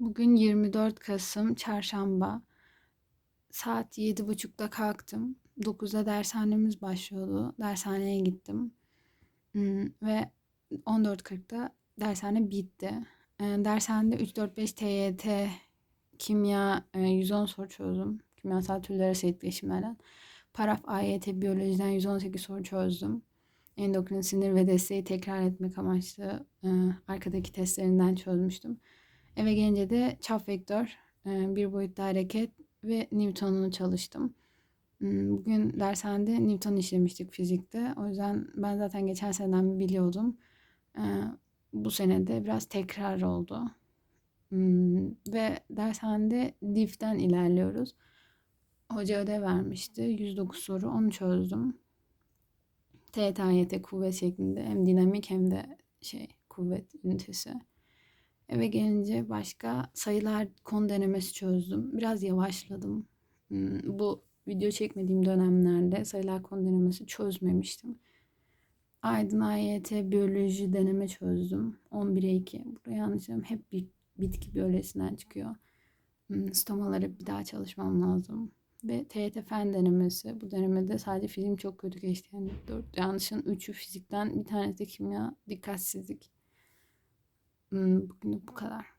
Bugün 24 Kasım Çarşamba. Saat 7.30'da kalktım. 9'da dershanemiz başlıyordu. Dershaneye gittim. Hmm, Ve 14.40'da dershane bitti. Ee, Dershanede 3-4-5 TYT kimya e, 110 soru çözdüm. Kimyasal türler arası etkileşimlerden. Paraf AYT biyolojiden 118 soru çözdüm. Endokrin sinir ve desteği tekrar etmek amaçlı e, arkadaki testlerinden çözmüştüm. Eve gelince de çap vektör, e, bir boyutlu hareket ve Newton'u çalıştım. Hmm, Bugün dershanede Newton işlemiştik fizikte. O yüzden ben zaten geçen seneden biliyordum. E, Bu sene de biraz tekrar oldu. Hmm, Ve dershanede diff'ten ilerliyoruz. Hoca ödev vermişti. 109 soru. Onu çözdüm. TYT, kuvvet şeklinde hem dinamik hem de şey kuvvet ünitesi. Eve gelince başka sayılar konu denemesi çözdüm. Biraz yavaşladım. Hmm, Bu video çekmediğim dönemlerde sayılar konu denemesi çözmemiştim. Aydın AYT biyoloji deneme çözdüm. 11'e 2. Burada yanlışım hep bir bitki biyolojisinden çıkıyor. Hmm, Stomaları bir daha çalışmam lazım. Ve TYT fen denemesi. Bu denemede sadece fiziğim çok kötü geçti. Yani 4 yanlışın 3'ü fizikten bir tanesi de kimya dikkatsizlik. Hmm, Bugün bu kadar.